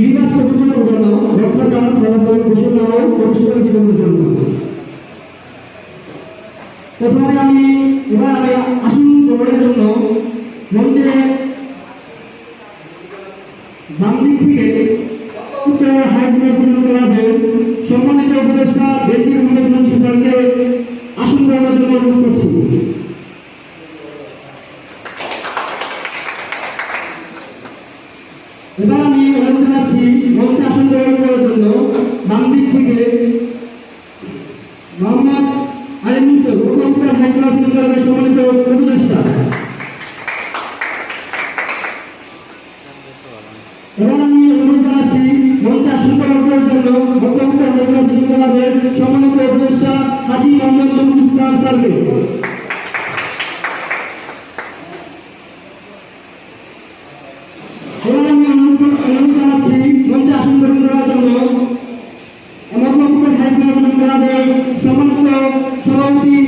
গিরিবাস রক্ষাকার ফলাফল ঘোষণা ও পরিষেবার জীবনের জন্য প্রথমে আমি এবার আমি আসন গ্রহণের জন্য মঞ্চে বাম থেকে পূর্ণ ক্লাবের সম্মানিত উপদেষ্টা মুন্সি স্যারকে আসন গ্রহণের জন্য অনুরোধ করছি। এবার আমি মঞ্চে আসন গ্রহণ করার জন্য বাম দিক থেকে মোহাম্মদ আলী পূর্ণ সম্মানিত উপদেষ্টা। এবার আমি অনুরোধ জানাচ্ছি মঞ্চে আসন গ্রহণ করার জন্য বিশ্ববিদ্যালয়ের সম্মানিত উপদেষ্টা হাজি মোহাম্মদ ইসলাম স্যারকে এবার আমি অনুরোধ অনুরোধ জানাচ্ছি মঞ্চে আসন গ্রহণ করার জন্য মুখ্যমন্ত্রী হাইকোর্ট বিশ্ববিদ্যালয়ের সম্মানিত সভাপতি